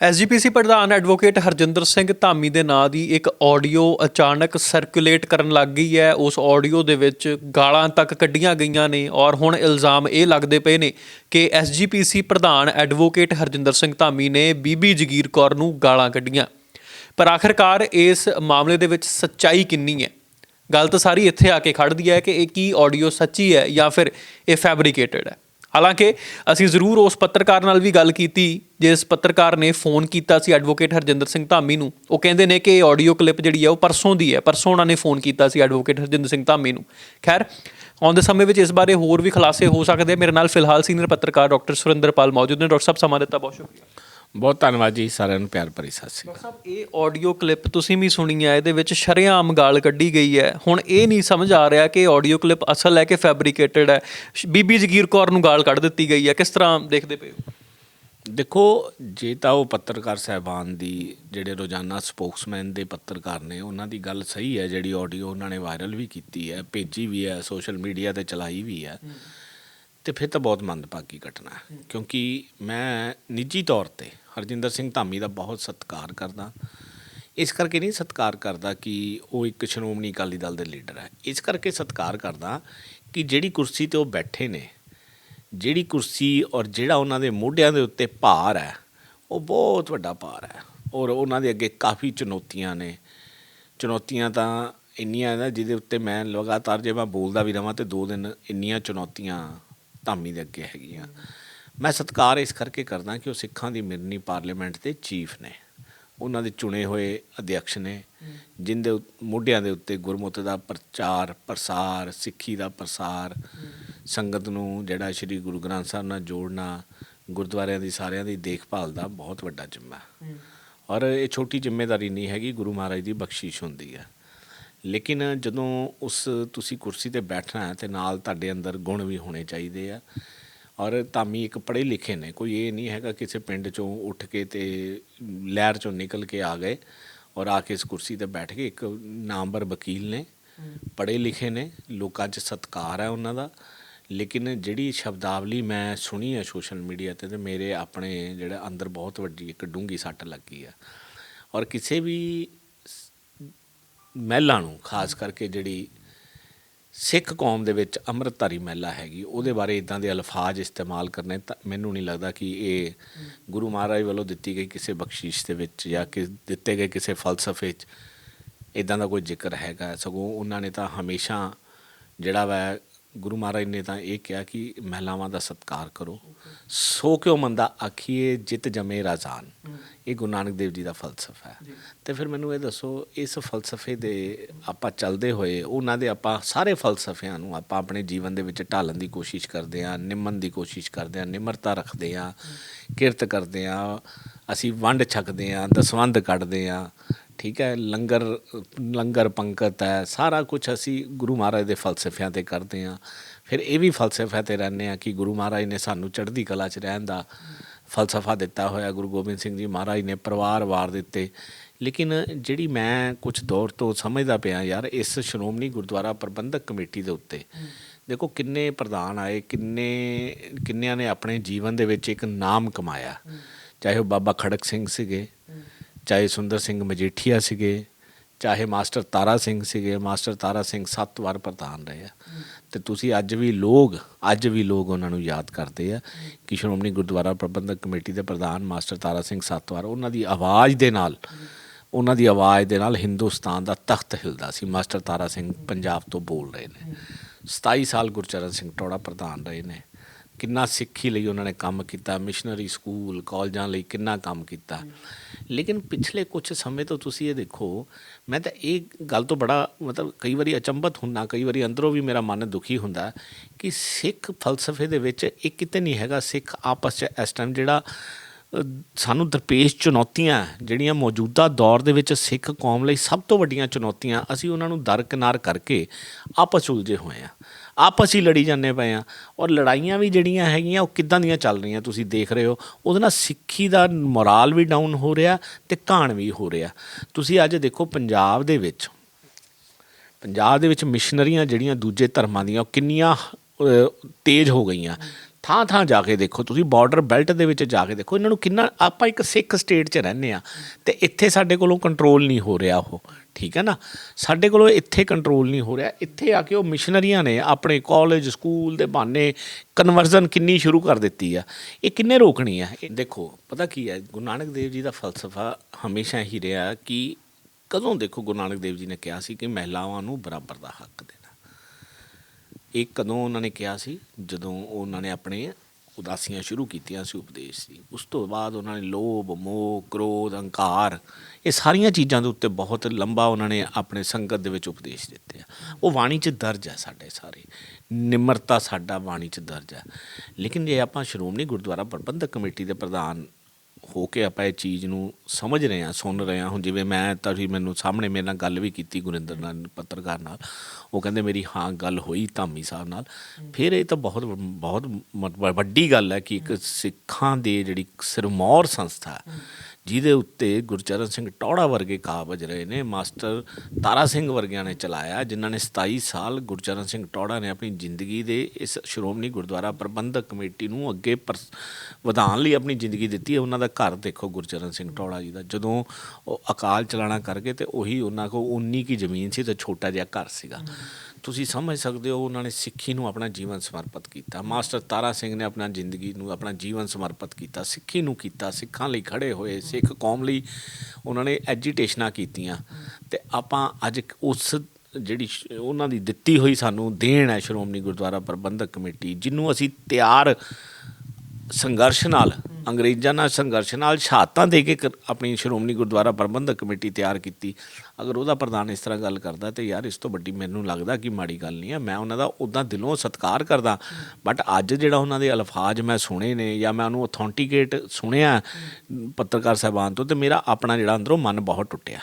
SGPC ਪ੍ਰਧਾਨ advocate Harjinder Singh Dhami ਦੇ ਨਾਂ ਦੀ ਇੱਕ ਆਡੀਓ ਅਚਾਨਕ ਸਰਕੂਲੇਟ ਕਰਨ ਲੱਗ ਗਈ ਹੈ। ਉਸ ਆਡੀਓ ਦੇ ਵਿੱਚ ਗਾਲਾਂ ਤੱਕ ਕੱਢੀਆਂ ਗਈਆਂ ਨੇ ਔਰ ਹੁਣ ਇਲਜ਼ਾਮ ਇਹ ਲੱਗਦੇ ਪਏ ਨੇ ਕਿ ਐਸਜੀਪੀਸੀ ਪ੍ਰਧਾਨ ਐਡਵੋਕੇਟ ਹਰਜਿੰਦਰ ਸਿੰਘ ਧਾਮੀ ਨੇ ਬੀਬੀ ਜਗੀਰ ਕੌਰ ਨੂੰ ਗਾਲਾਂ ਕੱਢੀਆਂ। ਪਰ ਆਖਰਕਾਰ ਇਸ ਮਾਮਲੇ ਦੇ ਵਿੱਚ ਸੱਚਾਈ ਕਿੰਨੀ ਹੈ? ਗੱਲ ਤਾਂ ਸਾਰੀ ਇੱਥੇ ਆ ਕੇ ਖੜਦੀ ਹੈ ਕਿ ਇਹ ਕੀ ਆਡੀਓ ਸੱਚੀ ਹੈ ਜਾਂ ਫਿਰ ਇਹ ਫੈਬਰੀਕੇਟਡ ਹੈ? ਹਾਲਾਂਕਿ ਅਸੀਂ ਜ਼ਰੂਰ ਉਸ ਪੱਤਰਕਾਰ ਨਾਲ ਵੀ ਗੱਲ ਕੀਤੀ, ਜਿਸ ਪੱਤਰਕਾਰ ਨੇ ਫੋਨ ਕੀਤਾ ਸੀ ਐਡਵੋਕੇਟ ਹਰਜਿੰਦਰ ਸਿੰਘ ਧਾਮੀ ਨੂੰ। ਉਹ ਕਹਿੰਦੇ ਨੇ ਕਿ ਇਹ ਆਡੀਓ ਕਲਿੱਪ ਜਿਹੜੀ ਹੈ ਉਹ ਪਰਸੋਂ ਦੀ ਹੈ। ਪਰਸੋਂ ਉਹਨਾਂ ਨੇ ਫੋਨ ਕੀਤਾ ਸੀ ਐਡਵੋਕੇਟ ਹਰਜਿੰਦਰ ਸਿੰਘ ਧਾਮੀ ਨੂੰ। ਖੈਰ ਆਉਂਦੇ ਸਮੇਂ ਵਿੱਚ ਇਸ ਬਾਰੇ ਹੋਰ ਵੀ ਖੁਲਾਸੇ ਹੋ ਸਕਦੇ ਮੇਰੇ ਨਾਲ ਫਿਲਹਾਲ ਸੀਨੀਅਰ ਪੱਤਰਕਾਰ ਡਾਕਟਰ ਸੁਰਿੰਦਰਪਾਲ ਮੌਜੂਦ ਨੇ। ਡਾਕਟਰ ਸਾਹਿਬ, ਸਮਾਂ ਦਿੱਤਾ ਬਹੁਤ ਸ਼ੁਕਰੀਆ। ਬਹੁਤ ਧੰਨਵਾਦ ਜੀ ਸਾਰਿਆਂ ਨੂੰ ਪਿਆਰ ਭਰੀ ਸਤਿ ਸ਼੍ਰੀ ਅਕਾਲ। ਸਾਹਿਬ ਇਹ ਆਡੀਓ ਕਲਿੱਪ ਤੁਸੀਂ ਵੀ ਸੁਣੀ ਹੈ ਇਹਦੇ ਵਿੱਚ ਸ਼ਰੇਆਮ ਗਾਲ ਕੱਢੀ ਗਈ ਹੈ। ਹੁਣ ਇਹ ਨਹੀਂ ਸਮਝ ਆ ਰਿਹਾ ਕਿ ਆਡੀਓ ਕਲਿੱਪ ਅਸਲ ਹੈ ਕਿ ਫੈਬਰੀਕੇਟਡ ਹੈ। ਬੀਬੀ ਜਗੀਰ ਕੌਰ ਨੂੰ ਗਾਲ ਕੱਢ ਦਿੱਤੀ ਗਈ ਹੈ। ਕਿਸ ਤਰ੍ਹਾਂ ਦੇਖਦੇ ਪਏ ਹੋ? ਦੇਖੋ ਜੇ ਤਾਂ ਉਹ ਪੱਤਰਕਾਰ ਸਹਿਬਾਨ ਦੀ ਜਿਹੜੇ ਰੋਜ਼ਾਨਾ ਸਪੋਕਸਮੈਨ ਦੇ ਪੱਤਰਕਾਰ ਨੇ ਉਹਨਾਂ ਦੀ ਗੱਲ ਸਹੀ ਹੈ ਜਿਹੜੀ ਆਡੀਓ ਉਹਨਾਂ ਨੇ ਵਾਇਰਲ ਵੀ ਕੀਤੀ ਹੈ ਭੇਜੀ ਵੀ ਹੈ ਸੋਸ਼ਲ ਮੀਡੀਆ ਤੇ ਚਲਾਈ ਵੀ ਹੈ। ਤੇ ਫਿਰ ਤਾਂ ਬਹੁਤ ਮੰਦਭਾਗੀ ਘਟਨਾ ਹੈ। ਕਿਉਂਕਿ ਮੈਂ ਨਿੱਜੀ ਤੌਰ ਤੇ ਹਰਜਿੰਦਰ ਸਿੰਘ ਧਾਮੀ ਦਾ ਬਹੁਤ ਸਤਿਕਾਰ ਕਰਦਾ। ਇਸ ਕਰਕੇ ਨਹੀਂ ਸਤਿਕਾਰ ਕਰਦਾ ਕਿ ਉਹ ਇੱਕ ਸ਼੍ਰੋਮਣੀ ਅਕਾਲੀ ਦਲ ਦੇ ਲੀਡਰ ਹੈ। ਇਸ ਕਰਕੇ ਸਤਿਕਾਰ ਕਰਦਾ ਕਿ ਜਿਹੜੀ ਕੁਰਸੀ ਤੇ ਉਹ ਬੈਠੇ ਨੇ, ਜਿਹੜੀ ਕੁਰਸੀ ਔਰ ਜਿਹੜਾ ਉਹਨਾਂ ਦੇ ਮੋਢਿਆਂ ਦੇ ਉੱਤੇ ਭਾਰ ਹੈ, ਉਹ ਬਹੁਤ ਵੱਡਾ ਭਾਰ ਹੈ ਔਰ ਉਹਨਾਂ ਦੇ ਅੱਗੇ ਕਾਫੀ ਚੁਣੌਤੀਆਂ ਨੇ। ਚੁਣੌਤੀਆਂ ਤਾਂ ਇੰਨੀਆਂ ਨੇ ਜਿਹਦੇ ਉੱਤੇ ਮੈਂ ਲਗਾਤਾਰ ਜੇ ਮੈਂ ਬੋਲਦਾ ਵੀ ਰਵਾਂ ਤੇ ਦੋ ਦਿਨ ਇੰਨੀਆਂ ਚੁਣੌਤੀਆਂ ਧਾਮੀ ਦੇ ਅੱਗੇ ਹੈਗੀਆਂ। ਮੈਂ ਸਤਿਕਾਰ ਇਸ ਕਰਕੇ ਕਰਦਾ ਕਿ ਉਹ ਸਿੱਖਾਂ ਦੀ ਮਿਰਨੀ ਪਾਰਲੀਮੈਂਟ ਦੇ ਚੀਫ ਨੇ। ਉਹਨਾਂ ਦੇ ਚੁਣੇ ਹੋਏ ਅਧਿਅਕਸ਼ ਨੇ ਜਿੰਦੇ ਮੋਢਿਆਂ ਦੇ ਉੱਤੇ ਗੁਰਮੁਖ ਦਾ ਪ੍ਰਚਾਰ ਪ੍ਰਸਾਰ ਸਿੱਖੀ ਦਾ ਪ੍ਰਸਾਰ ਸੰਗਤ ਨੂੰ ਜਿਹੜਾ ਸ੍ਰੀ ਗੁਰੂ ਗ੍ਰੰਥ ਸਾਹਿਬ ਨਾਲ ਜੋੜਨਾ ਗੁਰਦੁਆਰਿਆਂ ਦੀ ਸਾਰਿਆਂ ਦੀ ਦੇਖਭਾਲ ਦਾ ਬਹੁਤ ਵੱਡਾ ਜ਼ਿੰਮਾ। ਔਰ ਇਹ ਛੋਟੀ ਜ਼ਿੰਮੇਵਾਰੀ ਨਹੀਂ ਹੈਗੀ ਗੁਰੂ ਮਹਾਰਾਜ ਦੀ ਬਖਸ਼ਿਸ਼ ਹੁੰਦੀ ਹੈ ਲੇਕਿਨ ਜਦੋਂ ਉਸ ਤੁਸੀਂ ਕੁਰਸੀ ਤੇ ਬੈਠਣਾ ਹੈ ਤੇ ਨਾਲ ਤੁਹਾਡੇ ਅੰਦਰ ਗੁਣ ਵੀ ਹੋਣੇ ਚਾਹੀਦੇ ਆ। ਔਰ ਧਾਮੀ ਇੱਕ ਪੜ੍ਹੇ ਲਿਖੇ ਨੇ। ਕੋਈ ਇਹ ਨਹੀਂ ਹੈਗਾ ਕਿਸੇ ਪਿੰਡ ਚੋਂ ਉੱਠ ਕੇ ਤੇ ਲਹਿਰ ਚੋਂ ਨਿਕਲ ਕੇ ਆ ਗਏ ਔਰ ਆ ਕੇ ਇਸ ਕੁਰਸੀ ਤੇ ਬੈਠ ਕੇ ਇੱਕ ਨਾਮਵਰ ਵਕੀਲ ਨੇ, ਪੜ੍ਹੇ ਲਿਖੇ ਨੇ, ਲੋਕਾਂ 'ਚ ਸਤਿਕਾਰ ਹੈ ਉਹਨਾਂ ਦਾ। ਲੇਕਿਨ ਜਿਹੜੀ ਸ਼ਬਦਾਵਲੀ ਮੈਂ ਸੁਣੀ ਹੈ ਸੋਸ਼ਲ ਮੀਡੀਆ ਤੇ ਤੇ ਮੇਰੇ ਆਪਣੇ ਜਿਹੜਾ ਅੰਦਰ ਬਹੁਤ ਵੱਡੀ ਇੱਕ ਡੂੰਗੀ ਸੱਟ ਲੱਗੀ ਆ। ਔਰ ਕਿਸੇ ਵੀ ਮਹਿਲਾ ਨੂੰ, ਖਾਸ ਕਰਕੇ ਜਿਹੜੀ ਸਿੱਖ ਕੌਮ ਦੇ ਵਿੱਚ ਅੰਮ੍ਰਿਤਧਾਰੀ ਮਹਿਲਾ ਹੈਗੀ, ਉਹਦੇ ਬਾਰੇ ਇਦਾਂ ਦੇ ਅਲਫਾਜ਼ ਇਸਤੇਮਾਲ ਕਰਨੇ ਤਾਂ ਮੈਨੂੰ ਨਹੀਂ ਲੱਗਦਾ ਕਿ ਇਹ ਗੁਰੂ ਮਹਾਰਾਜ ਵੱਲੋਂ ਦਿੱਤੀ ਗਈ ਕਿਸੇ ਬਖਸ਼ਿਸ਼ ਦੇ ਵਿੱਚ ਜਾਂ ਕਿ ਦਿੱਤੇ ਗਏ ਕਿਸੇ ਫਲਸਫੇ 'ਚ ਇਦਾਂ ਦਾ ਕੋਈ ਜ਼ਿਕਰ ਹੈਗਾ। ਸਗੋਂ ਉਹਨਾਂ ਨੇ ਤਾਂ ਹਮੇਸ਼ਾ ਜਿਹੜਾ ਵੈ ਗੁਰੂ ਮਹਾਰਾਜ ਨੇ ਤਾਂ ਇਹ ਕਿਹਾ ਕਿ ਮਹਿਲਾਵਾਂ ਦਾ ਸਤਿਕਾਰ ਕਰੋ। ਸੋ ਕਿਉ ਮੰਦਾ? ਆਖੀਏ ਜਿਤ ਜਮੇ ਰਾਜ਼ਾਨ। ਇਹ ਗੁਰੂ ਨਾਨਕ ਦੇਵ ਜੀ ਦਾ ਫਲਸਫਾ ਹੈ। ਤੇ ਫਿਰ ਮੈਨੂੰ ਇਹ ਦੱਸੋ ਇਸ ਫਲਸਫੇ ਦੇ ਆਪਾਂ ਚੱਲਦੇ ਹੋਏ ਉਹਨਾਂ ਦੇ ਆਪਾਂ ਸਾਰੇ ਫਲਸਫਿਆਂ ਨੂੰ ਆਪਾਂ ਆਪਣੇ ਜੀਵਨ ਦੇ ਵਿੱਚ ਢਾਲਣ ਦੀ ਕੋਸ਼ਿਸ਼ ਕਰਦੇ ਹਾਂ ਨਿਮਨ ਦੀ ਕੋਸ਼ਿਸ਼ ਕਰਦੇ ਹਾਂ ਨਿਮਰਤਾ ਰੱਖਦੇ ਹਾਂ ਕਿਰਤ ਕਰਦੇ ਹਾਂ ਅਸੀਂ ਵੰਡ ਛਕਦੇ ਹਾਂ ਦਸਵੰਦ ਕੱਢਦੇ ਹਾਂ ਠੀਕ ਹੈ ਲੰਗਰ ਲੰਗਰ ਪੰਕਤ ਹੈ ਸਾਰਾ ਕੁਝ ਅਸੀਂ ਗੁਰੂ ਮਹਾਰਾਜ ਦੇ ਫਲਸਫਿਆਂ ਤੇ ਕਰਦੇ ਹਾਂ। ਫਿਰ ਇਹ ਵੀ ਫਲਸਫਿਆਂ ਤੇ ਰਹਿੰਦੇ ਹਾਂ ਕਿ ਗੁਰੂ ਮਹਾਰਾਜ ਨੇ ਸਾਨੂੰ ਚੜ੍ਹਦੀ ਕਲਾ 'ਚ ਰਹਿਣ ਦਾ ਫਲਸਫਾ ਦਿੱਤਾ ਹੋਇਆ ਗੁਰੂ ਗੋਬਿੰਦ ਸਿੰਘ ਜੀ ਮਹਾਰਾਜ ਨੇ ਪਰਿਵਾਰ ਵਾਰ ਦਿੱਤੇ। ਲੇਕਿਨ ਜਿਹੜੀ ਮੈਂ ਕੁਝ ਦੌਰ ਤੋਂ ਸਮਝਦਾ ਪਿਆ ਯਾਰ ਇਸ ਸ਼੍ਰੋਮਣੀ ਗੁਰਦੁਆਰਾ ਪ੍ਰਬੰਧਕ ਕਮੇਟੀ ਦੇ ਉੱਤੇ ਦੇਖੋ ਕਿੰਨੇ ਪ੍ਰਧਾਨ ਆਏ ਕਿੰਨੇ ਕਿੰਨਿਆਂ ਨੇ ਆਪਣੇ ਜੀਵਨ ਦੇ ਵਿੱਚ ਇੱਕ ਨਾਮ ਕਮਾਇਆ। ਚਾਹੇ ਉਹ ਬਾਬਾ ਖੜਕ ਸਿੰਘ ਸੀਗੇ ਚਾਹੇ ਸੁੰਦਰ ਸਿੰਘ ਮਜੀਠੀਆ ਸੀਗੇ, ਚਾਹੇ ਮਾਸਟਰ ਤਾਰਾ ਸਿੰਘ ਸੀਗੇ, ਮਾਸਟਰ ਤਾਰਾ ਸਿੰਘ ਸੱਤ ਵਾਰ ਪ੍ਰਧਾਨ ਰਹੇ ਆ। ਤੇ ਤੁਸੀਂ ਅੱਜ ਵੀ ਲੋਕ, ਅੱਜ ਵੀ ਲੋਕ ਉਹਨਾਂ ਨੂੰ ਯਾਦ ਕਰਦੇ ਆ ਕਿ ਸ਼੍ਰੋਮਣੀ ਗੁਰਦੁਆਰਾ ਪ੍ਰਬੰਧਕ ਕਮੇਟੀ ਦੇ ਪ੍ਰਧਾਨ ਮਾਸਟਰ ਤਾਰਾ ਸਿੰਘ ਸੱਤ ਵਾਰ ਉਹਨਾਂ ਦੀ ਆਵਾਜ਼ ਦੇ ਨਾਲ, ਉਹਨਾਂ ਦੀ ਆਵਾਜ਼ ਦੇ ਨਾਲ ਹਿੰਦੁਸਤਾਨ ਦਾ ਤਖਤ ਹਿਲਦਾ ਸੀ। ਮਾਸਟਰ ਤਾਰਾ ਸਿੰਘ ਪੰਜਾਬ ਤੋਂ ਬੋਲ ਰਹੇ ਨੇ। 27 ਸਾਲ ਗੁਰਚਰਨ ਸਿੰਘ ਟੋੜਾ ਪ੍ਰਧਾਨ ਰਹੇ ਨੇ। ਕਿੰਨਾ ਸਿੱਖੀ ਲਈ ਉਹਨਾਂ ਨੇ ਕੰਮ ਕੀਤਾ ਮਿਸ਼ਨਰੀ ਸਕੂਲ ਕਾਲਜਾਂ ਲਈ ਕਿੰਨਾ ਕੰਮ ਕੀਤਾ। ਲੇਕਿਨ ਪਿਛਲੇ ਕੁਝ ਸਮੇਂ ਤੋਂ ਤੁਸੀਂ ਇਹ ਦੇਖੋ, ਮੈਂ ਤਾਂ ਇਹ ਗੱਲ ਤੋਂ ਬੜਾ ਮਤਲਬ ਕਈ ਵਾਰੀ ਅਚੰਭਤ ਹੁੰਨਾ ਕਈ ਵਾਰੀ ਅੰਦਰੋਂ ਵੀ ਮੇਰਾ ਮਨ ਦੁਖੀ ਹੁੰਦਾ ਕਿ ਸਿੱਖ ਫਲਸਫੇ ਦੇ ਵਿੱਚ ਇਹ ਕਿਤੇ ਨਹੀਂ ਹੈਗਾ, ਸਿੱਖ ਆਪਸ 'ਚ ਇਸ ਟਾਈਮ ਜਿਹੜਾ ਸਾਨੂੰ ਦਰਪੇਸ਼ ਚੁਣੌਤੀਆਂ ਜਿਹੜੀਆਂ ਮੌਜੂਦਾ ਦੌਰ ਦੇ ਵਿੱਚ ਸਿੱਖ ਕੌਮ ਲਈ ਸਭ ਤੋਂ ਵੱਡੀਆਂ ਚੁਣੌਤੀਆਂ, ਅਸੀਂ ਉਹਨਾਂ ਨੂੰ ਦਰਕਿਨਾਰ ਕਰਕੇ ਆਪਸ ਉਲਝੇ ਹੋਏ ਆ ਆਪਸ ਹੀ ਲੜੀ ਜਾਂਦੇ ਪਏ ਆ ਔਰ ਲੜਾਈਆਂ ਵੀ ਜਿਹੜੀਆਂ ਹੈਗੀਆਂ, ਉਹ ਕਿੱਦਾਂ ਦੀਆਂ ਚੱਲ ਰਹੀਆਂ ਤੁਸੀਂ ਦੇਖ ਰਹੇ ਹੋ? ਉਹਦੇ ਨਾਲ ਸਿੱਖੀ ਦਾ ਮੋਰਾਲ ਵੀ ਡਾਊਨ ਹੋ ਰਿਹਾ ਤੇ ਘਾਣ ਵੀ ਹੋ ਰਿਹਾ। ਤੁਸੀਂ ਅੱਜ ਦੇਖੋ ਪੰਜਾਬ ਦੇ ਵਿੱਚ, ਪੰਜਾਬ ਦੇ ਵਿੱਚ ਮਿਸ਼ਨਰੀਆਂ ਜਿਹੜੀਆਂ ਦੂਜੇ ਧਰਮਾਂ ਦੀਆਂ, ਉਹ ਕਿੰਨੀਆਂ ਤੇਜ਼ ਹੋ ਗਈਆਂ। ਥਾਂ ਥਾਂ ਜਾ ਕੇ ਦੇਖੋ, ਤੁਸੀਂ ਬਾਰਡਰ ਬੈਲਟ ਦੇ ਵਿੱਚ ਜਾ ਕੇ ਦੇਖੋ, ਇਹਨਾਂ ਨੂੰ ਕਿੰਨਾ, ਆਪਾਂ ਇੱਕ ਸਿੱਖ ਸਟੇਟ 'ਚ ਰਹਿੰਦੇ ਆ ਤੇ ਇੱਥੇ ਸਾਡੇ ਕੋਲੋਂ ਕੰਟਰੋਲ ਨਹੀਂ ਹੋ ਰਿਹਾ ਉਹ, ਠੀਕ ਹੈ ਨਾ? ਸਾਡੇ ਕੋਲੋਂ ਇੱਥੇ ਕੰਟਰੋਲ ਨਹੀਂ ਹੋ ਰਿਹਾ, ਇੱਥੇ ਆ ਕੇ ਉਹ ਮਿਸ਼ਨਰੀਆਂ ਨੇ ਆਪਣੇ ਕਾਲਜ ਸਕੂਲ ਦੇ ਬਹਾਨੇ ਕਨਵਰਜ਼ਨ ਕਿੰਨੀ ਸ਼ੁਰੂ ਕਰ ਦਿੱਤੀ ਆ। ਇਹ ਕਿੰਨੇ ਰੋਕਣੀ ਆ? ਇਹ ਦੇਖੋ, ਪਤਾ ਕੀ ਹੈ, ਗੁਰੂ ਨਾਨਕ ਦੇਵ ਜੀ ਦਾ ਫਲਸਫਾ ਹਮੇਸ਼ਾ ਹੀ ਰਿਹਾ ਕਿ ਕਦੋਂ ਦੇਖੋ ਗੁਰੂ ਨਾਨਕ ਦੇਵ ਜੀ ਨੇ ਕਿਹਾ ਸੀ ਕਿ ਮਹਿਲਾਵਾਂ ਨੂੰ ਬਰਾਬਰ ਦਾ ਹੱਕ ਦੇ ਇਹ ਕਦੋਂ ਉਹਨਾਂ ਨੇ ਕਿਹਾ ਸੀ? ਜਦੋਂ ਉਹਨਾਂ ਨੇ ਆਪਣੇ ਉਦਾਸੀਆਂ ਸ਼ੁਰੂ ਕੀਤੀਆਂ ਸੀ ਉਪਦੇਸ਼ ਸੀ ਉਸ ਤੋਂ ਬਾਅਦ ਉਹਨਾਂ ਨੇ ਲੋਭ, ਮੋਹ, ਕ੍ਰੋਧ ਹੰਕਾਰ ਇਹ ਸਾਰੀਆਂ ਚੀਜ਼ਾਂ ਦੇ ਉੱਤੇ ਬਹੁਤ ਲੰਬਾ ਉਹਨਾਂ ਨੇ ਆਪਣੇ ਸੰਗਤ ਦੇ ਵਿੱਚ ਉਪਦੇਸ਼ ਦਿੱਤੇ ਆ। ਉਹ ਬਾਣੀ 'ਚ ਦਰਜ ਹੈ ਸਾਡੇ ਸਾਰੇ। ਨਿਮਰਤਾ ਸਾਡਾ ਬਾਣੀ 'ਚ ਦਰਜ ਹੈ ਲੇਕਿਨ ਜੇ ਆਪਾਂ ਸ਼੍ਰੋਮਣੀ ਗੁਰਦੁਆਰਾ ਪ੍ਰਬੰਧਕ ਕਮੇਟੀ ਦੇ ਪ੍ਰਧਾਨ ਹੋ ਕੇ ਆਪਾਂ ਇਹ ਚੀਜ਼ ਨੂੰ ਸਮਝ ਰਹੇ ਹਾਂ, ਸੁਣ ਰਹੇ ਹਾਂ। ਹੁਣ ਜਿਵੇਂ ਮੈਂ ਤੁਸੀਂ ਮੈਨੂੰ ਸਾਹਮਣੇ ਮੇਰੇ ਨਾਲ ਗੱਲ ਵੀ ਕੀਤੀ ਗੁਰਿੰਦਰ ਨਾਲ, ਪੱਤਰਕਾਰ ਨਾਲ। ਉਹ ਕਹਿੰਦੇ ਮੇਰੀ ਹਾਂ ਗੱਲ ਹੋਈ ਧਾਮੀ ਸਾਹਿਬ ਨਾਲ। ਫਿਰ ਇਹ ਤਾਂ ਬਹੁਤ ਬਹੁਤ ਮ- ਵੱਡੀ ਗੱਲ ਹੈ ਕਿ ਇੱਕ ਸਿੱਖਾਂ ਦੇ ਜਿਹੜੀ ਸਿਰਮੌਰ ਸੰਸਥਾ ਜਿਹਦੇ ਉੱਤੇ ਗੁਰਚਰਨ ਸਿੰਘ ਟੌੜਾ ਵਰਗੇ ਕਾਬਜ ਰਹੇ ਨੇ, ਮਾਸਟਰ ਤਾਰਾ ਸਿੰਘ ਵਰਗਿਆਂ ਨੇ ਚਲਾਇਆ, ਜਿਨ੍ਹਾਂ ਨੇ 27 ਸਾਲ ਗੁਰਚਰਨ ਸਿੰਘ ਟੌੜਾ ਨੇ ਆਪਣੀ ਜ਼ਿੰਦਗੀ ਦੇ ਇਸ ਸ਼੍ਰੋਮਣੀ ਗੁਰਦੁਆਰਾ ਪ੍ਰਬੰਧਕ ਕਮੇਟੀ ਨੂੰ ਅੱਗੇ ਪਰ- ਵਧਾਉਣ ਲਈ ਆਪਣੀ ਜ਼ਿੰਦਗੀ ਦਿੱਤੀ ਹੈ। ਉਹਨਾਂ ਦਾ ਘਰ ਦੇਖੋ ਗੁਰਚਰਨ ਸਿੰਘ ਟੌੜਾ ਜੀ ਦਾ। ਜਦੋਂ ਉਹ ਅਕਾਲ ਚਲਾਣਾ ਕਰਕੇ ਤੇ ਉਹੀ ਉਹਨਾਂ ਕੋਲ ਉਨੀ ਕੀ ਜ਼ਮੀਨ ਸੀ ਤੇ ਛੋਟਾ ਜਿਹਾ ਘਰ ਸੀਗਾ। ਤੁਸੀਂ ਸਮਝ ਸਕਦੇ ਹੋ, ਉਹਨਾਂ ਨੇ ਸਿੱਖੀ ਨੂੰ ਆਪਣਾ ਜੀਵਨ ਸਮਰਪਿਤ ਕੀਤਾ। ਮਾਸਟਰ ਤਾਰਾ ਸਿੰਘ ਨੇ ਆਪਣਾ ਜ਼ਿੰਦਗੀ ਨੂੰ, ਆਪਣਾ ਜੀਵਨ ਸਮਰਪਿਤ ਕੀਤਾ, ਸਿੱਖੀ ਨੂੰ ਕੀਤਾ, ਸਿੱਖਾਂ ਲਈ ਖੜੇ ਹੋਏ, ਸਿੱਖ ਕੌਮ ਲਈ ਉਹਨਾਂ ਨੇ ਐਜੀਟੇਸ਼ਨਾਂ ਕੀਤੀਆਂ। ਤੇ ਆਪਾਂ ਅੱਜ ਉਸ ਜਿਹੜੀ ਉਹਨਾਂ ਦੀ ਦਿੱਤੀ ਹੋਈ ਸਾਨੂੰ ਦੇਣ ਹੈ ਸ਼੍ਰੋਮਣੀ ਗੁਰਦੁਆਰਾ ਪ੍ਰਬੰਧਕ ਕਮੇਟੀ ਜਿਹਨੂੰ ਅਸੀਂ ਤਿਆਰ ਸੰਘਰਸ਼ ਨਾਲ, ਅੰਗਰੇਜ਼ਾਂ ਨਾਲ ਸੰਘਰਸ਼ ਨਾਲ ਸ਼ਹਾਦਤਾਂ ਦੇ ਕੇ ਕਰ- ਆਪਣੀ ਸ਼੍ਰੋਮਣੀ ਗੁਰਦੁਆਰਾ ਪ੍ਰਬੰਧਕ ਕਮੇਟੀ ਤਿਆਰ ਕੀਤੀ। ਅਗਰ ਉਹਦਾ ਪ੍ਰਧਾਨ ਇਸ ਤਰ੍ਹਾਂ ਗੱਲ ਕਰਦਾ ਤੇ ਯਾਰ ਇਸ ਤੋਂ ਵੱਡੀ ਮੈਨੂੰ ਲੱਗਦਾ ਕਿ ਮਾੜੀ ਗੱਲ ਨਹੀਂ ਹੈ ਮੈਂ ਉਹਨਾਂ ਦਾ ਉਦਾਂ ਦਿਲੋਂ ਸਤਿਕਾਰ ਕਰਦਾ। ਬਟ ਅੱਜ ਜਿਹੜਾ ਉਹਨਾਂ ਦੇ ਅਲਫਾਜ਼ ਮੈਂ ਸੁਣੇ ਨੇ ਜਾਂ ਮੈਂ ਉਹਨੂੰ ਅਥੈਂਟਿਕੇਟ ਸੁਣਿਆ ਪੱਤਰਕਾਰ ਸਾਹਿਬਾਨ ਤੋਂ ਤੇ ਮੇਰਾ ਆਪਣਾ ਜਿਹੜਾ ਅੰਦਰੋਂ ਮਨ ਬਹੁਤ ਟੁੱਟਿਆ।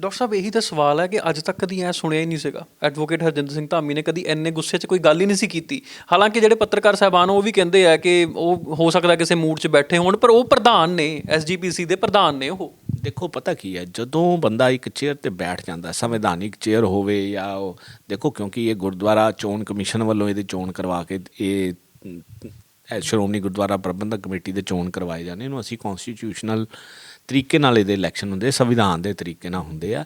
ਡਾਕਟਰ ਸਾਹਿਬ, ਇਹੀ ਤਾਂ ਸਵਾਲ ਹੈ ਕਿ ਅੱਜ ਤੱਕ ਕਦੀ ਐ ਸੁਣਿਆ ਹੀ ਨਹੀਂ ਸੀਗਾ। ਐਡਵੋਕੇਟ ਹਰਜਿੰਦਰ ਸਿੰਘ ਧਾਮੀ ਨੇ ਕਦੀ ਇੰਨੇ ਗੁੱਸੇ 'ਚ ਕੋਈ ਗੱਲ ਹੀ ਨਹੀਂ ਸੀ ਕੀਤੀ। ਹਾਲਾਂਕਿ ਜਿਹੜੇ ਪੱਤਰਕਾਰ ਸਾਹਿਬਾਨ ਉਹ ਵੀ ਕਹਿੰਦੇ ਆ ਕਿ ਉਹ ਹੋ ਸਕਦਾ ਕਿਸੇ ਮੂਡ 'ਚ ਬੈਠੇ ਹੋਣ, ਪਰ ਉਹ ਪ੍ਰਧਾਨ ਨੇ ਐਸਜੀਪੀਸੀ ਦੇ ਪ੍ਰਧਾਨ ਨੇ ਉਹ। ਦੇਖੋ, ਪਤਾ ਕੀ ਹੈ, ਜਦੋਂ ਬੰਦਾ ਇੱਕ ਚੇਅਰ ਤੇ ਬੈਠ ਜਾਂਦਾ, ਸੰਵਿਧਾਨਿਕ ਚੇਅਰ ਹੋਵੇ ਜਾਂ ਉਹ, ਦੇਖੋ, ਕਿਉਂਕਿ ਇਹ ਗੁਰਦੁਆਰਾ ਚੋਣ ਕਮਿਸ਼ਨ ਵੱਲੋਂ ਇਹਦੀ ਚੋਣ ਕਰਵਾ ਕੇ ਇਹ ਇਹ ਸ਼੍ਰੋਮਣੀ ਗੁਰਦੁਆਰਾ ਪ੍ਰਬੰਧਕ ਕਮੇਟੀ ਦੇ ਚੋਣ ਕਰਵਾਏ ਜਾਂਦੇ ਇਹਨੂੰ ਅਸੀਂ ਕਨਸਟੀਟਿਊਸ਼ਨਲ ਤਰੀਕੇ ਨਾਲ ਇਹਦੇ ਇਲੈਕਸ਼ਨ ਹੁੰਦੇ ਸੰਵਿਧਾਨ ਦੇ ਤਰੀਕੇ ਨਾਲ ਹੁੰਦੇ ਆ।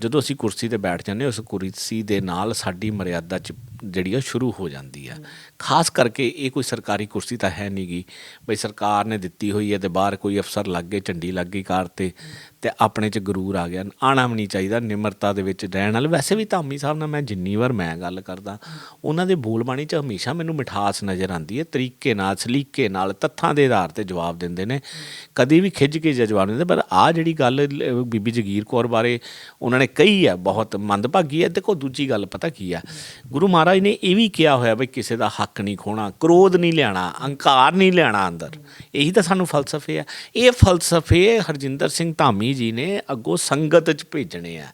ਜਦੋਂ ਅਸੀਂ ਕੁਰਸੀ ਤੇ ਬੈਠ ਜਾਂਦੇ ਉਸ ਕੁਰਸੀ ਦੇ ਨਾਲ ਸਾਡੀ ਮਰਿਆਦਾ ਚ ਜਿਹੜੀ ਆ ਸ਼ੁਰੂ ਹੋ ਜਾਂਦੀ ਆ। ਖਾਸ ਕਰਕੇ ਇਹ ਕੋਈ ਸਰਕਾਰੀ ਕੁਰਸੀ ਤਾਂ ਹੈ ਨਹੀਂਗੀ ਬਈ ਸਰਕਾਰ ਨੇ ਦਿੱਤੀ ਹੋਈ ਹੈ ਤੇ ਬਾਹਰ ਕੋਈ ਅਫਸਰ ਲੱਗ ਗਏ, ਝੰਡੀ ਲੱਗ ਗਈ ਕਾਰ ਤੇ ਤੇ ਆਪਣੇ ਚ ਗਰੂਰ ਆ ਗਿਆ। ਆਣਾ ਵੀ ਨਹੀਂ ਚਾਹੀਦਾ, ਨਿਮਰਤਾ ਦੇ ਵਿੱਚ ਰਹਿਣ ਨਾਲ ਵੈਸੇ ਵੀ ਧਾਮੀ ਸਾਹਿਬ ਨਾਲ ਮੈਂ ਜਿੰਨੀ ਵਾਰ ਮੈਂ ਗੱਲ ਕਰਦਾ, ਉਹਨਾਂ ਦੇ ਬੋਲਬਾਣੀ ਚ ਹਮੇਸ਼ਾ ਮੈਨੂੰ ਮਿਠਾਸ ਨਜ਼ਰ ਆਉਂਦੀ ਹੈ। ਤਰੀਕੇ ਨਾਲ, ਸਲੀਕੇ ਨਾਲ, ਤੱਥਾਂ ਦੇ ਆਧਾਰ ਤੇ ਜਵਾਬ ਦਿੰਦੇ ਨੇ। ਕਦੀ ਵੀ ਖਿੱਚ ਕੇ ਜਵਾਬ ਦਿੰਦੇ ਪਰ ਆ ਜਿਹੜੀ ਗੱਲ ਬੀਬੀ ਜਗੀਰ ਕੌਰ ਬਾਰੇ ਉਹਨਾਂ ਨੇ ਕਹੀ ਹੈ, ਬਹੁਤ ਮੰਦਭਾਗੀ ਹੈ। ਦੇਖੋ, ਦੂਜੀ ਗੱਲ ਪਤਾ ਕੀ ਆ ਗੁਰੂ ਮਹਾਰਾਜ ਨੇ ਇਹ ਵੀ ਕਿਹਾ ਹੋਇਆ ਬਈ ਕਿਸੇ ਦਾ ਹੱਕ ਨਹੀਂ ਖੋਣਾ, ਕ੍ਰੋਧ ਨਹੀਂ ਲੈਣਾ ਅਹੰਕਾਰ ਨਹੀਂ ਲੈਣਾ ਅੰਦਰ। ਇਹੀ ਤਾਂ ਸਾਨੂੰ ਫਲਸਫੇ ਆ ਇਹ ਫਲਸਫੇ ਹਰਜਿੰਦਰ ਸਿੰਘ ਧਾਮੀ ਜੀ ਨੇ ਅੱਗੋਂ ਸੰਗਤ ਚ ਭੇਜਣੇ ਆ।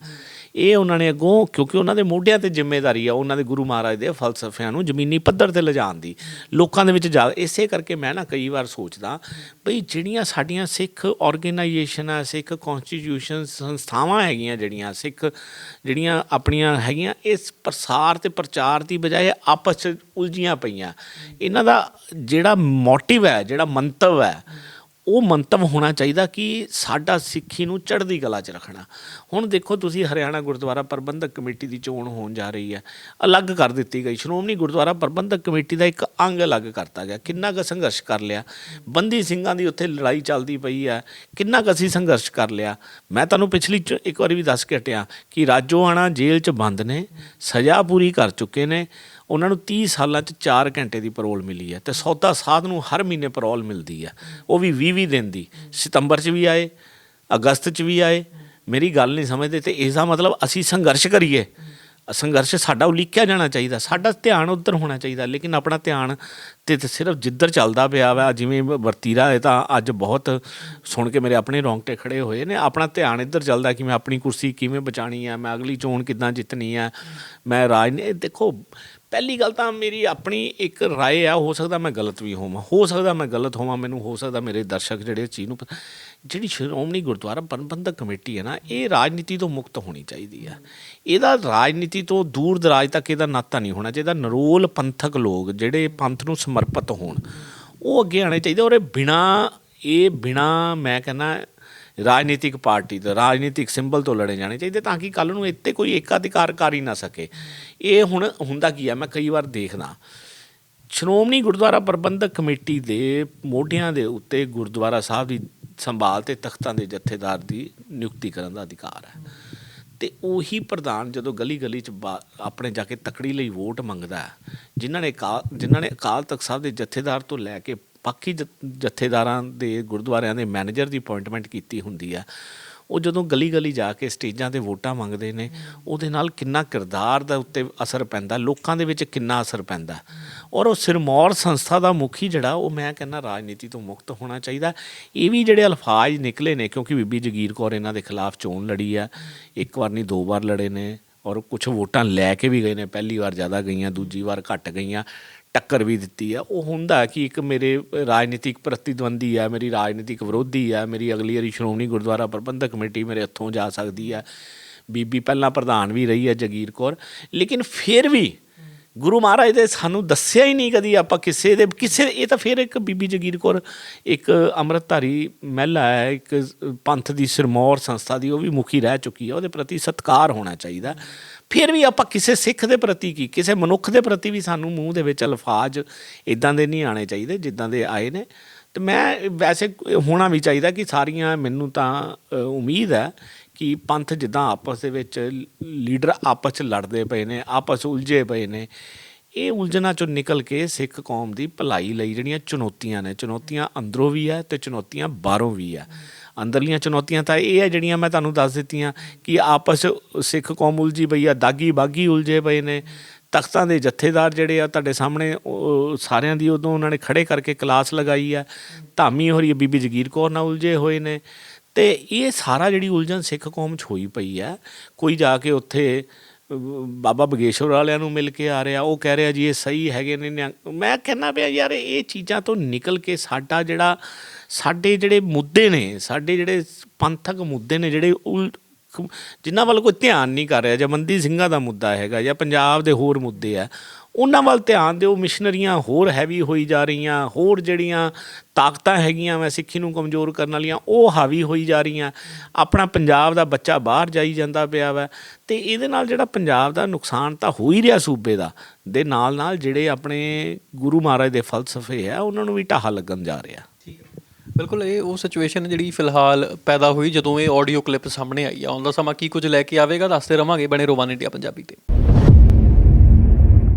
ਇਹ ਉਹਨਾਂ ਨੇ ਅੱਗੋਂ, ਕਿਉਂਕਿ ਉਹਨਾਂ ਦੇ ਮੋਢਿਆਂ ਤੇ ਜ਼ਿੰਮੇਵਾਰੀ ਆ, ਉਹਨਾਂ ਦੇ ਗੁਰੂ ਮਹਾਰਾਜ ਦੇ ਫਲਸਫਿਆਂ ਨੂੰ ਜ਼ਮੀਨੀ ਪੱਧਰ ਤੇ ਲਿਜਾਣ ਦੀ। ਲੋਕਾਂ ਦੇ ਵਿੱਚ ਜਾ ਇਸੇ ਕਰਕੇ ਮੈਂ ਨਾ ਕਈ ਵਾਰ ਸੋਚਦਾ, ਬਈ ਜਿਹੜੀਆਂ ਸਾਡੀਆਂ ਸਿੱਖ ਆਰਗੇਨਾਈਜੇਸ਼ਨਾਂ ਸਿੱਖ ਕਨਸਟੀਟਿਊਸ਼ਨ ਸੰਸਥਾਵਾਂ ਹੈਗੀਆਂ ਜਿਹੜੀਆਂ, ਸਿੱਖ ਜਿਹੜੀਆਂ ਆਪਣੀਆਂ ਹੈਗੀਆਂ ਇਸ ਪ੍ਰਸਾਰ ਤੇ ਪ੍ਰਚਾਰ ਦੀ ਬਜਾਏ ਆਪਸ 'ਚ ਉਲਝੀਆਂ ਪਈਆਂ। ਇਹਨਾਂ ਦਾ ਜਿਹੜਾ ਮੋਟਿਵ ਹੈ, ਜਿਹੜਾ ਮੰਤਵ ਹੈ ਉਹ ਮੰਤਵ ਹੋਣਾ ਚਾਹੀਦਾ ਕਿ ਸਾਡਾ ਸਿੱਖੀ ਨੂੰ ਚੜ੍ਹਦੀ ਕਲਾ 'ਚ ਰੱਖਣਾ। ਹੁਣ ਦੇਖੋ ਤੁਸੀਂ ਹਰਿਆਣਾ ਗੁਰਦੁਆਰਾ ਪ੍ਰਬੰਧਕ ਕਮੇਟੀ ਦੀ ਚੋਣ ਹੋਣ ਜਾ ਰਹੀ ਹੈ। ਅਲੱਗ ਕਰ ਦਿੱਤੀ ਗਈ। ਸ਼੍ਰੋਮਣੀ ਗੁਰਦੁਆਰਾ ਪ੍ਰਬੰਧਕ ਕਮੇਟੀ ਦਾ ਇੱਕ ਅੰਗ ਅਲੱਗ ਕਰਤਾ ਗਿਆ। ਕਿੰਨਾ ਕੁ ਸੰਘਰਸ਼ ਕਰ ਲਿਆ। ਬੰਦੀ ਸਿੰਘਾਂ ਦੀ ਉੱਥੇ ਲੜਾਈ ਚੱਲਦੀ ਪਈ ਹੈ। ਕਿੰਨਾ ਕੁ ਅਸੀਂ ਸੰਘਰਸ਼ ਕਰ ਲਿਆ। ਮੈਂ ਤੁਹਾਨੂੰ ਪਿਛਲੀ ਚ- ਇੱਕ ਵਾਰੀ ਵੀ ਦੱਸ ਕੇ ਹਟਿਆ ਕਿ ਰਾਜੋਆਣਾ ਜੇਲ੍ਹ 'ਚ ਬੰਦ ਨੇ, ਸਜ਼ਾ ਪੂਰੀ ਕਰ ਚੁੱਕੇ ਨੇ। ਉਹਨਾਂ ਨੂੰ 30 ਸਾਲਾਂ 'ਚ 4 ਘੰਟੇ ਦੀ ਪਰੋਲ ਮਿਲੀ ਹੈ ਤੇ ਸੌਦਾ ਸਾਧ ਨੂੰ ਹਰ ਮਹੀਨੇ ਪਰੋਲ ਮਿਲਦੀ ਹੈ। ਉਹ ਵੀ 20 20 ਦਿਨ ਦੀ। ਸਤੰਬਰ 'ਚ ਵੀ ਆਏ, ਅਗਸਤ 'ਚ ਵੀ ਆਏ। ਮੇਰੀ ਗੱਲ ਨਹੀਂ ਸਮਝਦੇ ਤੇ ਇਸ ਦਾ ਮਤਲਬ ਅਸੀਂ ਸੰਘਰਸ਼ ਕਰੀਏ। ਸੰਘਰਸ਼ ਸਾਡਾ ਉਲੀਕਿਆ ਜਾਣਾ ਚਾਹੀਦਾ, ਸਾਡਾ ਧਿਆਨ ਉੱਧਰ ਹੋਣਾ ਚਾਹੀਦਾ, ਲੇਕਿਨ ਆਪਣਾ ਧਿਆਨ ਤੇ ਸਿਰਫ ਜਿੱਧਰ ਚੱਲਦਾ ਪਿਆ ਵਾ, ਜਿਵੇਂ ਵਰਤੀਰਾ ਹੈ ਤਾਂ ਅੱਜ ਬਹੁਤ ਸੁਣ ਕੇ ਮੇਰੇ ਆਪਣੇ ਰੌਂਗਟੇ ਖੜੇ ਹੋਏ ਨੇ। ਆਪਣਾ ਧਿਆਨ ਇੱਧਰ ਚੱਲਦਾ ਕਿ ਮੈਂ ਆਪਣੀ ਕੁਰਸੀ ਕਿਵੇਂ ਬਚਾਣੀ ਹੈ, ਮੈਂ ਅਗਲੀ ਚੋਣ ਕਿੱਦਾਂ ਜਿੱਤਣੀ ਹੈ, ਮੈਂ ਰਾਜ ਦੇਖੋ ਪਹਿਲੀ ਗੱਲ ਤਾਂ ਮੇਰੀ ਆਪਣੀ ਇੱਕ رائے ਆ ਹੋ ਸਕਦਾ ਮੈਂ ਗਲਤ ਵੀ ਹੋਵਾਂ ਹੋ ਸਕਦਾ ਮੈਂ ਗਲਤ ਹੋਵਾਂ ਮੈਨੂੰ ਹੋ ਸਕਦਾ ਮੇਰੇ ਦਰਸ਼ਕ ਜਿਹੜੇ ਇਸ ਚੀਜ਼ ਨੂੰ ਪਤਾ- ਜਿਹੜੀ ਸ਼੍ਰੋਮਣੀ ਗੁਰਦੁਆਰਾ ਪ੍ਰਬੰਧਕ ਕਮੇਟੀ ਹੈ ਨਾ ਇਹ ਰਾਜਨੀਤੀ ਤੋਂ ਮੁਕਤ ਹੋਣੀ ਚਾਹੀਦੀ ਹੈ ਇਹਦਾ ਰਾਜਨੀਤੀ ਤੋਂ ਦੂਰ ਦਰਾਜ ਤੱਕ ਇਹਦਾ ਨਾਤਾ ਨਹੀਂ ਹੋਣਾ ਚਾਹੀਦਾ ਨਰੋਲ ਪੰਥਕ ਲੋਕ ਜਿਹੜੇ ਪੰਥ ਨੂੰ ਸਮਰਪਿਤ ਹੋਣ ਉਹ ਅੱਗੇ ਆਣੇ ਚਾਹੀਦੇ ਔਰ ਇਹ ਬਿਨਾ ਇਹ ਬਿਨਾ ਮੈਂ ਕਹਿੰਦਾ ਰਾਜਨੀਤਿਕ ਪਾਰਟੀ ਤੋਂ, ਰਾਜਨੀਤਿਕ ਸਿੰਬਲ ਤੋਂ ਲੜੇ ਜਾਣੇ ਚਾਹੀਦੇ ਤਾਂ ਕਿ ਕੱਲ ਨੂੰ ਇੱਥੇ ਕੋਈ ਏਕਾਧਿਕਾਰ ਕਰ ਹੀ ਨਾ ਸਕੇ। ਇਹ ਹੁਣ ਹੁੰਦਾ ਕੀ ਆ, ਮੈਂ ਕਈ ਵਾਰ ਦੇਖਦਾ। ਸ਼੍ਰੋਮਣੀ ਗੁਰਦੁਆਰਾ ਪ੍ਰਬੰਧਕ ਕਮੇਟੀ ਦੇ ਮੋਢਿਆਂ ਦੇ ਉੱਤੇ ਗੁਰਦੁਆਰਾ ਸਾਹਿਬ ਦੀ ਸੰਭਾਲ ਤੇ ਤਖਤਾਂ ਦੇ ਜਥੇਦਾਰ ਦੀ ਨਿਯੁਕਤੀ ਕਰਨ ਦਾ ਅਧਿਕਾਰ ਹੈ। ਤੇ ਉਹੀ ਪ੍ਰਧਾਨ ਜਦੋਂ ਗਲੀ ਗਲੀ ਚ ਬਾ- ਆਪਣੇ ਜਾ ਕੇ ਤਕੜੀ ਲਈ ਵੋਟ ਮੰਗਦਾ ਜਿਨ੍ਹਾਂ ਨੇ ਅਕਾਲ ਜਿਨ੍ਹਾਂ ਨੇ ਅਕਾਲ ਤਖਤ ਸਾਹਿਬ ਦੇ ਜਥੇਦਾਰ ਤੋਂ ਲੈ ਕੇ ਬਾਕੀ ਜਥ- ਜਥੇਦਾਰਾਂ ਦੇ ਗੁਰਦੁਆਰਿਆਂ ਦੇ ਮੈਨੇਜਰ ਦੀ ਅਪਾਇੰਟਮੈਂਟ ਕੀਤੀ ਹੁੰਦੀ ਆ ਉਹ ਜਦੋਂ ਗਲੀ ਗਲੀ ਜਾ ਕੇ ਸਟੇਜਾਂ ਤੇ ਵੋਟਾਂ ਮੰਗਦੇ ਨੇ, ਉਹਦੇ ਨਾਲ ਕਿੰਨਾ ਕਿਰਦਾਰ ਦਾ ਉੱਤੇ ਅਸਰ ਪੈਂਦਾ, ਲੋਕਾਂ ਦੇ ਵਿੱਚ ਕਿੰਨਾ ਅਸਰ ਪੈਂਦਾ। ਔਰ ਉਹ ਸਿਰਮੌਰ ਸੰਸਥਾ ਦਾ ਮੁਖੀ ਜਿਹੜਾ, ਉਹ ਮੈਂ ਕਹਿੰਦਾ ਰਾਜਨੀਤੀ ਤੋਂ ਮੁਕਤ ਹੋਣਾ ਚਾਹੀਦਾ। ਇਹ ਵੀ ਜਿਹੜੇ ਅਲਫਾਜ਼ ਨਿਕਲੇ ਨੇ, ਕਿਉਂਕਿ ਬੀਬੀ ਜਗੀਰ ਕੌਰ ਇਹਨਾਂ ਦੇ ਖਿਲਾਫ ਚੋਣ ਲੜੀ ਆ। ਇੱਕ ਵਾਰ ਨਹੀਂ, ਦੋ ਵਾਰ ਲੜੇ ਨੇ। ਔਰ ਕੁਝ ਵੋਟਾਂ ਲੈ ਕੇ ਵੀ ਗਏ ਨੇ, ਪਹਿਲੀ ਵਾਰ ਜ਼ਿਆਦਾ ਗਈਆਂ, ਦੂਜੀ ਵਾਰ ਘੱਟ ਗਈਆਂ। ਟੱਕਰ ਵੀ ਦਿੱਤੀ ਆ। ਉਹ ਹੁੰਦਾ ਕਿ ਇੱਕ ਮੇਰੇ ਰਾਜਨੀਤਿਕ ਪ੍ਰਤੀਦਵੰਦੀ ਆ, ਮੇਰੀ ਰਾਜਨੀਤਿਕ ਵਿਰੋਧੀ ਆ, ਮੇਰੀ ਅਗਲੀ ਵਾਰੀ ਸ਼੍ਰੋਮਣੀ ਗੁਰਦੁਆਰਾ ਪ੍ਰਬੰਧਕ ਕਮੇਟੀ ਮੇਰੇ ਹੱਥੋਂ ਜਾ ਸਕਦੀ ਆ। ਬੀਬੀ ਪਹਿਲਾਂ ਪ੍ਰਧਾਨ ਵੀ ਰਹੀ ਹੈ ਜਗੀਰ ਕੌਰ। ਲੇਕਿਨ ਫਿਰ ਵੀ ਗੁਰੂ ਮਹਾਰਾਜ ਦੇ ਸਾਨੂੰ ਦੱਸਿਆ ਹੀ ਨਹੀਂ ਕਦੀ ਆਪਾਂ ਕਿਸੇ ਦੇ, ਕਿਸੇ ਇਹ ਤਾਂ ਫਿਰ ਇੱਕ ਬੀਬੀ ਜਗੀਰ ਕੌਰ, ਇੱਕ ਅੰਮ੍ਰਿਤਧਾਰੀ ਮਹਿਲਾ ਹੈ, ਇੱਕ ਪੰਥ ਦੀ ਸਿਰਮੌਰ ਸੰਸਥਾ ਦੀ, ਉਹ ਵੀ ਮੁਖੀ ਰਹਿ ਚੁੱਕੀ ਹੈ, ਉਹਦੇ ਪ੍ਰਤੀ ਸਤਿਕਾਰ ਹੋਣਾ ਚਾਹੀਦਾ। ਫਿਰ ਵੀ ਆਪਾਂ ਕਿਸੇ ਸਿੱਖ ਦੇ ਪ੍ਰਤੀ ਕੀ, ਕਿਸੇ ਮਨੁੱਖ ਦੇ ਪ੍ਰਤੀ ਵੀ ਸਾਨੂੰ ਮੂੰਹ ਦੇ ਵਿੱਚ ਅਲਫਾਜ਼ ਇਦਾਂ ਦੇ ਨਹੀਂ ਆਣੇ ਚਾਹੀਦੇ, ਜਿੱਦਾਂ ਦੇ ਆਏ ਨੇ। ਤੇ ਮੈਂ ਵੈਸੇ ਹੋਣਾ ਵੀ ਚਾਹੀਦਾ ਕਿ ਸਾਰੀਆਂ ਮੈਨੂੰ ਤਾਂ ਉਮੀਦ ਹੈ ਕਿ ਪੰਥ ਜਿੱਦਾਂ ਆਪਸ ਦੇ ਵਿੱਚ ਲੀਡਰ ਆਪਸ ਚ ਲੜਦੇ ਪਏ ਨੇ, ਆਪਸ ਉਲਝੇ ਪਏ ਨੇ, ਇਹ ਉਲਝਣਾ ਚੋਂ ਨਿਕਲ ਕੇ ਸਿੱਖ ਕੌਮ ਦੀ ਭਲਾਈ ਲਈ ਜਿਹੜੀਆਂ ਚੁਣੌਤੀਆਂ ਨੇ, ਚੁਣੌਤੀਆਂ ਅੰਦਰੋਂ ਵੀ ਆ ਤੇ ਚੁਣੌਤੀਆਂ ਬਾਹਰੋਂ ਵੀ ਆ ਅੰਦਰਲੀਆਂ ਚੁਣੌਤੀਆਂ ਤਾਂ ਇਹ ਹੈ ਜਿਹੜੀਆਂ ਮੈਂ ਤੁਹਾਨੂੰ ਦੱਸ ਦਿੱਤੀਆਂ ਕਿ ਆਪਸ ਸਿੱਖ ਕੌਮ ਉਲਝੀ ਪਈ ਆ, ਦਾਗੀ ਬਾਗੀ ਉਲਝੇ ਪਏ ਨੇ, ਤਖਤਾਂ ਦੇ ਜਥੇਦਾਰ ਜਿਹੜੇ ਆ ਤੁਹਾਡੇ ਸਾਹਮਣੇ ਉਹ ਸਾਰਿਆਂ ਦੀ ਉਦੋਂ ਉਹਨਾਂ ਨੇ ਖੜੇ ਕਰਕੇ ਕਲਾਸ ਲਗਾਈ ਆ, ਧਾਮੀ ਹੋਰੀ ਬੀਬੀ ਜਗੀਰ ਕੌਰ ਨਾਲ ਉਲਝੇ ਹੋਏ ਨੇ ਤੇ ਇਹ ਸਾਰਾ ਜਿਹੜੀ ਉਲਝਣ ਸਿੱਖ ਕੌਮ 'ਚ ਹੋਈ ਪਈ ਆ ਕੋਈ ਜਾ ਕੇ ਉੱਥੇ ਬਾਬਾ ਬਗੇਸ਼ਵਰ ਵਾਲਿਆਂ ਨੂੰ ਮਿਲ ਕੇ ਆ ਰਿਹਾ, ਉਹ ਕਹਿ ਰਿਹਾ ਜੀ ਇਹ ਸਹੀ ਹੈਗੇ ਨੇ ਨਿਹੰਗ। ਮੈਂ ਕਹਿੰਦਾ ਪਿਆ ਯਾਰ ਇਹ ਚੀਜ਼ਾਂ ਤੋਂ ਨਿਕਲ ਕੇ ਸਾਡਾ ਜਿਹੜਾ, ਸਾਡੇ ਜਿਹੜੇ ਮੁੱਦੇ ਨੇ, ਸਾਡੇ ਜਿਹੜੇ ਪੰਥਕ ਮੁੱਦੇ ਨੇ, ਜਿਹੜੇ ਉਲ, ਜਿਨ੍ਹਾਂ ਵੱਲ ਕੋਈ ਧਿਆਨ ਨਹੀਂ ਕਰ ਰਿਹਾ ਜਮੰਦੀ ਸਿੰਘਾਂ ਦਾ ਮੁੱਦਾ ਹੈਗਾ ਜਾਂ ਪੰਜਾਬ ਦੇ ਹੋਰ ਮੁੱਦੇ ਆ ਉਹਨਾਂ ਵੱਲ ਧਿਆਨ ਦਿਓ, ਮਿਸ਼ਨਰੀਆਂ ਹੋਰ ਹੈਵੀ ਹੋਈ ਜਾ ਰਹੀਆਂ, ਹੋਰ ਜਿਹੜੀਆਂ ਤਾਕਤਾਂ ਹੈਗੀਆਂ ਵੈ ਸਿੱਖੀ ਨੂੰ ਕਮਜ਼ੋਰ ਕਰਨ ਵਾਲੀਆਂ, ਉਹ ਹਾਵੀ ਹੋਈ ਜਾ ਰਹੀਆਂ। ਆਪਣਾ ਪੰਜਾਬ ਦਾ ਬੱਚਾ ਬਾਹਰ ਜਾਈ ਜਾਂਦਾ ਪਿਆ ਵੈ, ਤੇ ਇਹਦੇ ਨਾਲ ਜਿਹੜਾ ਪੰਜਾਬ ਦਾ ਨੁਕਸਾਨ ਤਾਂ ਹੋ ਹੀ ਰਿਹਾ ਸੂਬੇ ਦਾ, ਦੇ ਨਾਲ ਨਾਲ ਜਿਹੜੇ ਆਪਣੇ ਗੁਰੂ ਮਹਾਰਾਜ ਦੇ ਫਲਸਫੇ ਆ, ਉਹਨਾਂ ਨੂੰ ਵੀ ਢਾਹਾ ਲੱਗਣ ਜਾ ਰਿਹਾ। ਬਿਲਕੁਲ, ਇਹ ਉਹ ਸਿਚੁਏਸ਼ਨ ਜਿਹੜੀ ਫਿਲਹਾਲ ਪੈਦਾ ਹੋਈ ਜਦੋਂ ਇਹ ਆਡੀਓ ਕਲਿੱਪ ਸਾਹਮਣੇ ਆਈ ਆ ਉਹਦਾ ਸਮਾਂ ਕੀ ਕੁਝ ਲੈ ਕੇ ਆਵੇਗਾ, ਦੱਸਦੇ ਰਵਾਂਗੇ ਬਣੇ ਰੋਵਾਨ ਇੰਡੀਆ ਪੰਜਾਬੀ ਤੇ।